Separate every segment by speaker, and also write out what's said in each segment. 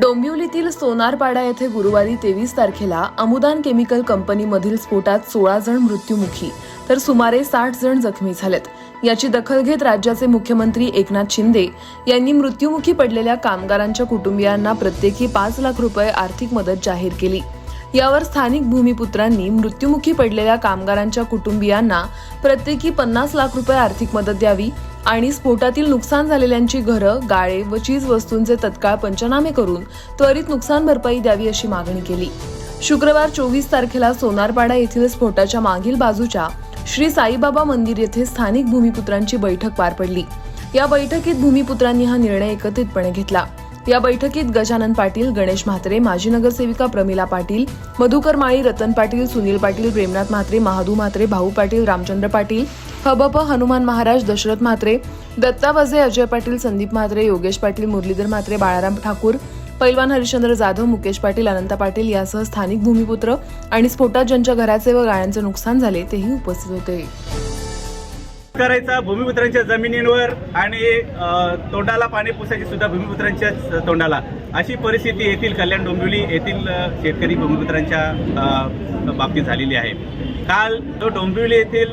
Speaker 1: डोंबिवलीतील सोनारपाडा येथे गुरुवारी तेवीस तारखेला अमुदान केमिकल कंपनीमधील स्फोटात सोळा जण मृत्युमुखी तर सुमारे साठ जण जखमी झालेत. याची दखल घेत राज्याचे मुख्यमंत्री एकनाथ शिंदे यांनी मृत्युमुखी पडलेल्या कामगारांच्या कुटुंबियांना प्रत्येकी पाच लाख रुपये आर्थिक मदत जाहीर केली. यावर स्थानिक भूमिपुत्रांनी मृत्युमुखी पडलेल्या कामगारांच्या कुटुंबियांना प्रत्येकी पन्नास लाख रुपये आर्थिक मदत द्यावी आणि स्फोटातील नुकसान झालेल्यांची घरं गाळे व चीज वस्तूंचे तत्काळ पंचनामे करून त्वरित नुकसान भरपाई द्यावी अशी मागणी केली. शुक्रवार चोवीस तारखेला सोनारपाडा येथील स्फोटाच्या मागील बाजूच्या श्री साईबाबा मंदिर येथे स्थानिक भूमिपुत्रांची बैठक पार पडली. या बैठकीत भूमिपुत्रांनी हा निर्णय एकत्रितपणे घेतला. या बैठकीत गजानन पाटील गणेश म्हात्रे माजी नगरसेविका प्रमिला पाटील मधुकर माळी रतन पाटील सुनील पाटील प्रेमनाथ म्हात्रे महादू म्हात्रे भाऊ पाटील रामचंद्र पाटील हबप हनुमान महाराज दशरथ म्हात्रे दत्ता वजे अजय पाटील संदीप म्हात्रे योगेश पाटील मुरलीधर म्हात्रे बाळाराम ठाकूर पैलवान हरिश्चंद्र जाधव मुकेश पाटील अनंता पाटील यासह स्थानिक भूमिपुत्र आणि स्फोटात ज्यांच्या घराचे व गाळ्यांचे नुकसान झाले तेही उपस्थित होते.
Speaker 2: करायचा भूमिपुत्रांच्या जमिनींवर आणि तोंडाला पाणी पुसायची सुद्धा भूमिपुत्रांच्या तोंडाला. अशी परिस्थिती येथील कल्याण डोंबिवली येथील शेतकरी भूमिपुत्रांच्या बाबतीत झालेली आहे. काल जो डोंबिवली येथील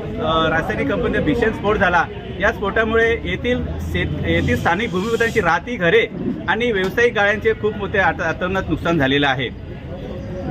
Speaker 2: रासायनिक कंपनीचा भीषण स्फोट झाला या स्फोटामुळे येथील शेत येथील स्थानिक भूमिपुत्रांची राहती घरे आणि व्यावसायिक गाळ्यांचे खूप मोठे आत- अतोनात नुकसान झालेलं आहे.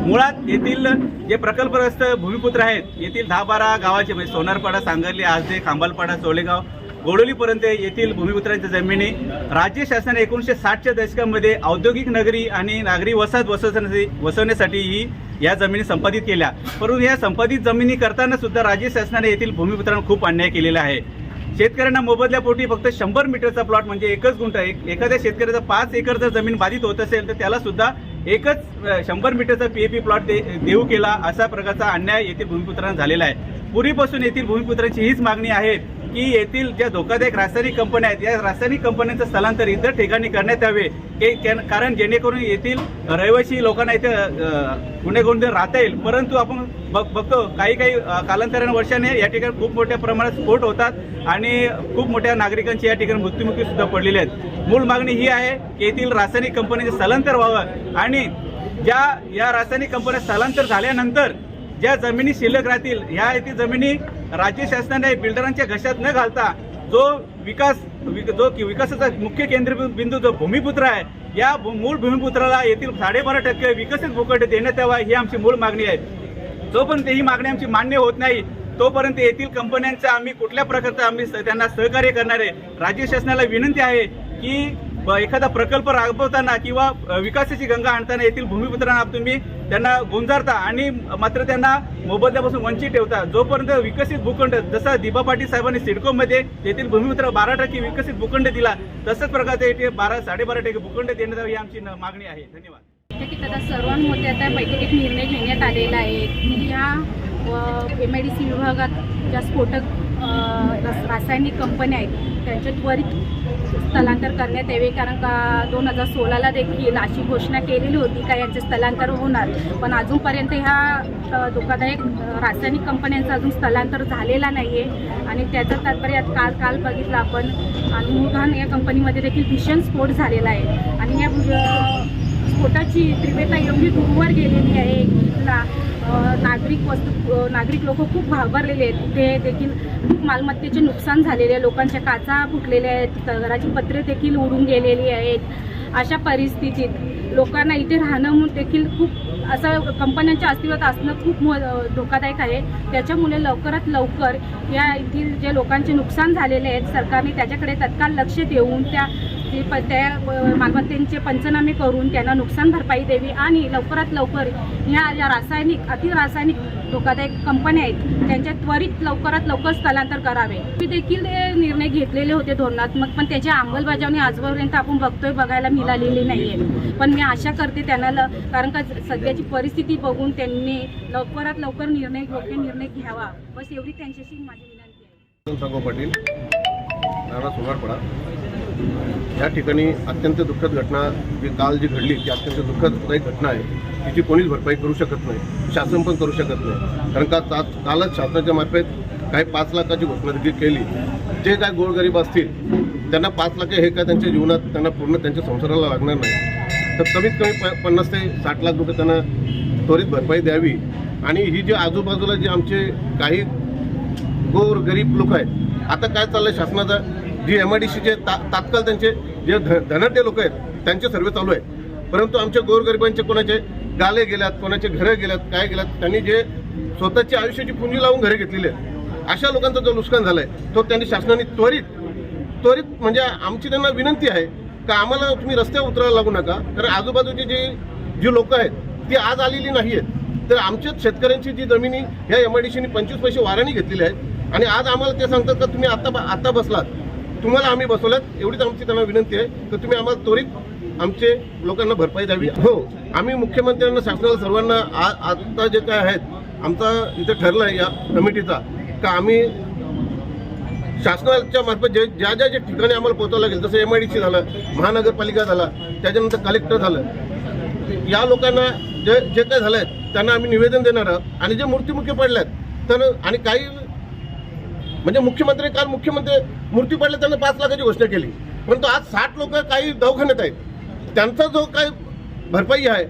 Speaker 2: मुळात येथील जे प्रकल्पग्रस्त भूमिपुत्र आहेत येथील दहा बारा गावाचे म्हणजे सोनारपाडा सांगली आजदे खांबालपाडा चोलेगाव गोडोलीपर्यंत येथील भूमिपुत्रांच्या जमिनी राज्य शासनाने एकोणीसशे साठच्या दशकामध्ये औद्योगिक नगरी आणि नागरी वसाहत वसवण्यासाठी वसवण्यासाठी ही या जमिनी संपादित केल्या. परंतु या संपादित जमिनी करताना सुद्धा राज्य शासनाने येथील भूमिपुत्रांना खूप अन्याय केलेला आहे. शेतकऱ्यांना मोबदल्यापोटी फक्त शंभर मीटरचा प्लॉट म्हणजे एकच गुंठा एक एखाद्या शेतकऱ्याचा पाच एकर जर जमीन बाधित होत असेल तर त्याला सुद्धा एकच शंभर मीटरचा पी ए पी प्लॉट दे देऊ केला असा प्रकारचा अन्याय येथील भूमिपुत्रांना झालेला आहे. पूर्वीपासून येथील भूमिपुत्रांची हीच मागणी आहे की येथील ज्या धोकादायक रासायनिक कंपन्या आहेत या रासायनिक कंपन्यांचं स्थलांतर इतर ठिकाणी करण्यात यावे. के- कारण जेणेकरून येथील रहिवासी लोकांना इथे गुन्हे राहता येईल. परंतु आपण बघ- बघतो. काही काही कालांतराने वर्षाने या ठिकाणी खूप मोठ्या प्रमाणात स्फोट होतात आणि खूप मोठ्या नागरिकांची या ठिकाणी मृत्युमुखी सुद्धा पडलेले आहेत. मूळ मागणी ही आहे की येथील रासायनिक कंपनीचे स्थलांतर व्हावं आणि ज्या या रासायनिक कंपन्या स्थलांतर झाल्यानंतर ज्या जमिनी शिल्लक राहतील ह्या येथील जमिनी राज्य शासनाने बिल्डरांच्या घशात न घालता जो विकास विक- जो की विकासाचा मुख्य केंद्रबिंदू जो भूमिपुत्र आहे या भू- मूळ भूमिपुत्राला येथील साडेबारा टक्के विकसित भूकट देण्यात यावा ही आमची मूळ मागणी आहे. जोपर्यंत ही मागणी आमची मान्य होत नाही तोपर्यंत येथील कंपन्यांचा आम्ही कुठल्या प्रकारचं आम्ही स- त्यांना सहकार्य करणार आहे? राज्य शासनाला विनंती आहे की एखादा प्रकल्प राबवताना किंवा विकासाची गंगा आणताना येथील भूमिपुत्रांना तुम्ही त्यांना गुंजारता आणि मात्र त्यांना मोबदल्यापासून वंचित ठेवता. जोपर्यंत विकसित भूखंड जसा दिबा पाटील साहेबांनी सिडकोमध्ये येथील भूमिपुत्र बारा टक्के विकसित भूखंड दिला तसंच प्रकारचे येथे बारा साडेबारा टक्के भूखंड देण्यात यावी ही आमची मागणी आहे. धन्यवाद.
Speaker 3: म्हणजे बैठकीत आता सर्वांमध्ये आता बैठकीत निर्णय घेण्यात आलेला आहे. की ह्या एम आय डी सी विभागात ज्या स्फोटक रस- रासायनिक कंपन्या आहेत त्यांचे त्वरित स्थलांतर करण्यात यावे. कारण का दोन हजार सोळाला देखील अशी घोषणा केलेली होती का यांचे स्थलांतर होणार. पण अजूनपर्यंत ह्या अ, धोकादायक रासायनिक कंपन्यांचं अजून स्थलांतर झालेला नाही आहे आणि त्याचं तात्पर्य काल काल बघितलं आपण आणि अनुदान या कंपनीमध्ये देखील भीषण स्फोट झालेला आहे. आणि या स्फोटाची तीव्रता एवढी दूरवर गेलेली आहे ना नागरिक वस्तू नागरिक लोक खूप घाबरलेले आहेत. तिथे देखील खूप मालमत्तेचे नुकसान झालेले आहे. लोकांच्या काचा फुटलेल्या आहेत. घराची पत्रे देखील उडून गेलेली आहेत. अशा परिस्थितीत लोकांना इथे राहणं देखील खूप असं कंपन्यांच्या अस्तित्वात असणं खूप म धोकादायक आहे. त्याच्यामुळे लवकरात लवकर या येथील जे लोकांचे नुकसान झालेले आहेत सरकारने त्याच्याकडे तत्काळ लक्ष देऊन त्या ते प त्या अ, मालमत्तेचे पंचनामे करून त्यांना नुकसान भरपाई द्यावी आणि लवकरात लवकर ह्या ज्या रासायनिक अतिरासायनिक धोकादायक कंपन्या आहेत त्यांच्या त्वरित लवकरात लवकर स्थलांतर करावे. मी देखील निर्णय घेतलेले होते धोरणात्मक पण त्याची अंमलबजावणी आजपर्यंत आपण बघतोय बघायला मिळालेली नाही आहे पण मी आशा करते त्यांना ल कारण का सध्याची परिस्थिती बघून त्यांनी लवकरात लवकर निर्णय योग्य निर्णय घ्यावा. बस एवढी त्यांच्याशी माझी विनंती आहे.
Speaker 4: पाटील. नाना या ठिकाणी अत्यंत दुःखद घटना जी काल जी घडली ती अत्यंत दुःखददायक घटना आहे. तिची कोणीच भरपाई करू शकत नाही. शासन पण करू शकत नाही. कारण का ता कालच शासनाच्या मार्फत काही पाच लाखाची घोषणा देखील केली. जे काय गोरगरीब असतील त्यांना पाच लाख हे काय त्यांच्या जीवनात त्यांना पूर्ण त्यांच्या संसाराला लागणार नाही. तर कमीत कमी प पन्नास ते साठ लाख रुपये त्यांना त्वरित भरपाई द्यावी. आणि ही जी आजूबाजूला जे आमचे काही गोरगरीब लोक आहेत आता काय चाललं आहे शासनाचा? जी एम आय डी सीचे ता तात्काळ त्यांचे जे धनाढ्य लोक आहेत त्यांचे सर्वे चालू आहेत परंतु आमच्या गोरगरिबांचे कोणाचे गाले गेल्यात कोणाचे घरं गेल्यात काय गेल्यात त्यांनी जे स्वतःची आयुष्याची पुंजी लावून घरे घेतलेली आहेत अशा लोकांचा जो नुकसान झालाय तो त्यांनी शासनाने त्वरित त्वरित म्हणजे आमची त्यांना विनंती आहे का आम्हाला तुम्ही रस्त्यावर उतरायला लागू नका कारण आजूबाजूची जी जी लोक आहेत ती आज आलेली नाही आहेत तर आमच्याच शेतकऱ्यांची जी जमिनी ह्या एम आय डी सीने पंचवीस पैसे वाराने घेतलेली आहेत आणि आज आम्हाला ते सांगतात का तुम्ही आता आता बसलात. तुम्हाला आम्ही बसवल्यात एवढीच आमची त्यांना विनंती आहे. तर तुम्ही आम्हाला त्वरित आमचे लोकांना भरपाई द्यावी. हो आम्ही मुख्यमंत्र्यांना शासनाला सर्वांना आ- आता जे काय आहेत आमचा इथं ठरलं आहे या कमिटीचा का आम्ही शासनाच्या मार्फत जे ज्या ज्या ज्या ठिकाणी आम्हाला पोहोचावं लागेल जसं एम आय डी सी झालं महानगरपालिका झाला त्याच्यानंतर कलेक्टर झालं या लोकांना जे जे काय झालंय त्यांना आम्ही निवेदन देणार आहोत. आणि जे मृत्युमुखी पडल्यात तर आणि काही म्हणजे मुख्यमंत्री काल मुख्यमंत्री मृत्यू पडले त्यांना पाच लाखाची घोषणा केली. परंतु आज साठ लोक काही दवाखान्यात आहेत. त्यांचा जो काही भरपाई आहे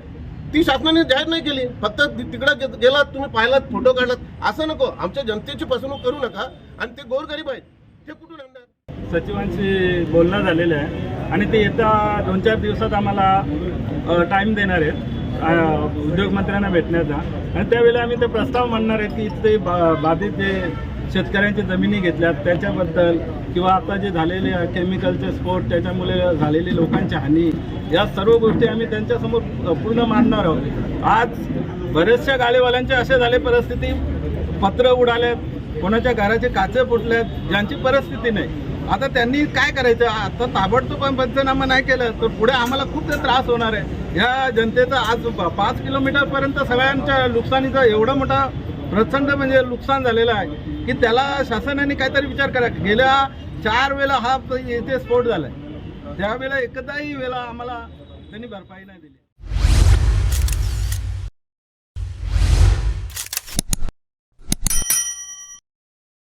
Speaker 4: ती शासनाने जाहीर नाही केली. फक्त तिकडे गेलात तुम्ही पाहिलात फोटो काढलात. असं नको. आमच्या जनतेची फसवणूक करू नका. आणि ते गोरगरीब आहेत. ते कुठून आणणार?
Speaker 5: सचिवांशी बोलणं झालेलं आहे. आणि ते येत्या दोन चार दिवसात आम्हाला टाईम देणार आहेत. उद्योगमंत्र्यांना भेटण्याचा. आणि त्यावेळेला आम्ही ते प्रस्ताव मांडणार आहे की ते बाधित जे शेतकऱ्यांच्या जमिनी घेतल्यात त्याच्याबद्दल किंवा आता जे झालेले केमिकलचे स्फोट त्याच्यामुळे झालेली लोकांची हानी या सर्व गोष्टी आम्ही त्यांच्यासमोर पूर्ण मांडणार आहोत. आज बरेचशा गाडीवाल्यांचे असे झाले परिस्थिती पत्र उडालेत कोणाच्या घराचे काचे फुटल्यात ज्यांची परिस्थिती नाही. आता त्यांनी काय करायचं? आता ताबडतोब पंचनामा नाही केलं तर पुढे आम्हाला खूप त्रास होणार आहे. या जनतेचा आज पाच किलोमीटरपर्यंत सगळ्यांच्या नुकसानीचा एवढा मोठा प्रचंड म्हणजे नुकसान झालेलं आहे. की त्याला शासनाने काहीतरी विचार करा. गेल्या चार वेळा हा येथे इथे स्फोट झालाय. त्यावेळेला एकदाही वेळा आम्हाला त्यांनी भरपाई नाही दिली.